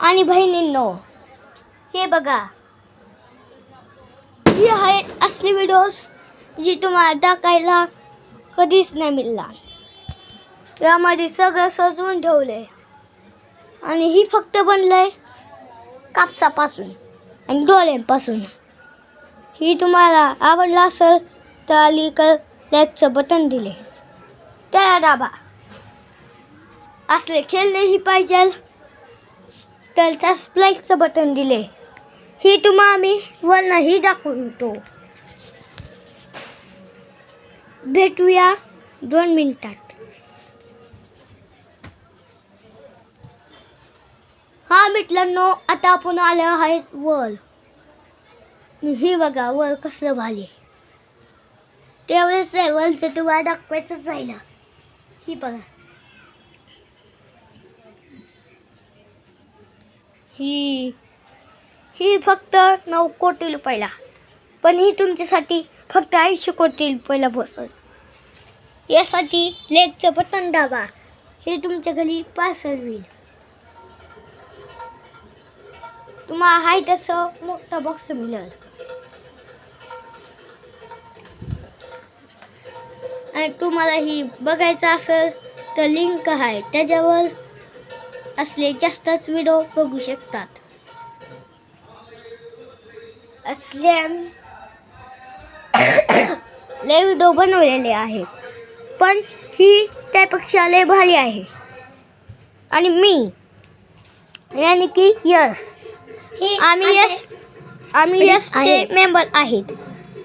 आणि बहिणींनो हे बघा. ही आहेत असली व्हिडिओज जी तुम्हाला टाकायला कधीच नाही मिळणार. यामध्ये सगळं सजवून ठेवलंय. आणि ही फक्त बनलंय कापसापासून आणि डोळ्यांपासून. ही तुम्हाला आवडला असेल तर अलीकडे लाईकचं बटन दिले. त्याला दाबा. असले खेळलेही पाहिजे तर स्प्लाईकचं बटन दिले. ही तुम्हाला आम्ही वरनंही दाखवतो. भेटूया दोन मिनिटात. हा मित्रांनो आता आपण आलो आहेत वर. ही बघा वर कसलं भाले तेवढंच आहे वरचं तुम्हाला दाखवायचंच राहिलं. ही बघा. ही ही फक्त नऊ कोटी रुपयाला. पण ही तुमच्यासाठी फक्त ऐंशी कोटी रुपयाला बसल यासाठी लेगचं बटन दाबा. हे तुमच्या घरी पार्सल होईल. तुम्हाला हाय तसं मोठा बॉक्स मिळेल. आणि तुम्हाला ही बघायचं असेल तर लिंक आहे. त्याच्यावर असले जास्तच व्हिडिओ बघू शकतात. लय व्हिडिओ बनवलेले आहेत. पण ही त्यापेक्षा लय भारी आहे. आणि मी यानी की यस आम्ही यस आम्ही यस चे मेंबर आहेत.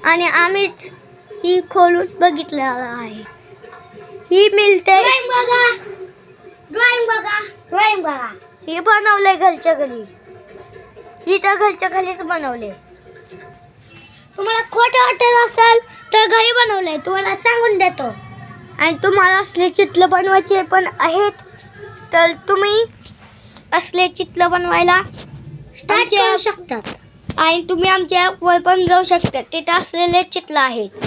आणि आम्हीच ही खोलून बघितलेलं आहे. ही मिळते ड्रॉइंग बघा हे बनवलंय घरच्या घरी. ही तर घरच्या घरीच बनवले तुम्हाला खोटं वाटत असेल तर घरी बनवलंय. तुम्हाला सांगून देतो. आणि तुम्हाला असले चित्र बनवायचे पण आहेत तर तुम्ही असले चित्र बनवायला स्टार्ट करू शकतात. आणि तुम्ही आमच्या वर पण जाऊ शकता. तिथे असलेले चित्र आहेत.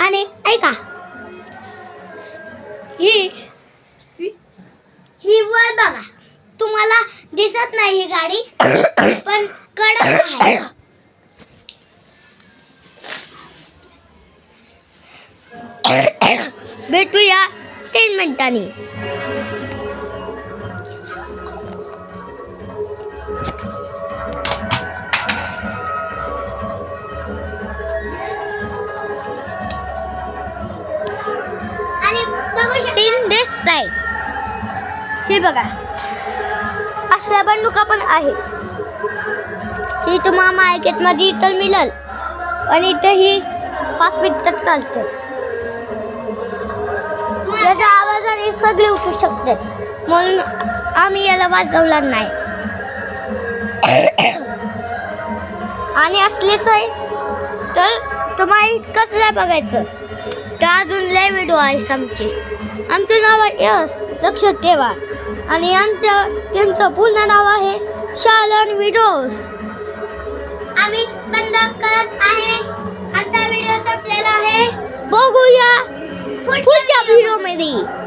आणि ऐका. ही ही वर बघा. तुम्हाला दिसत नाही ही गाडी पण कडक आहे. भेटूया तीन मिनिटांनी. आणि बघू शकता दिसत आहे हे बघा. अशा बंडुका पण आहेत. ही तुम्हाला मार्केटमध्ये तर मिळेल. आणि इथंही पाच मिनिटात चालते. त्याच्या आवाजाने सगळे उठू शकतात. म्हणून आम्ही याला वाजवला नाही. आणि असलेच आहे. तर तुम्हाला इतकंच नाही बघायचं. तर अजून लय व्हिडिओ आहे आमचे. आमचं नाव आहे यस लक्षात ठेवा. आणि आमचं त्यांचं पूर्ण नाव आहे शालन व्हिडिओज आम्ही बंद करत आहे. आमचा व्हिडिओ संपलेला आहे. बघूया पुढच्या व्हिडिओमध्ये.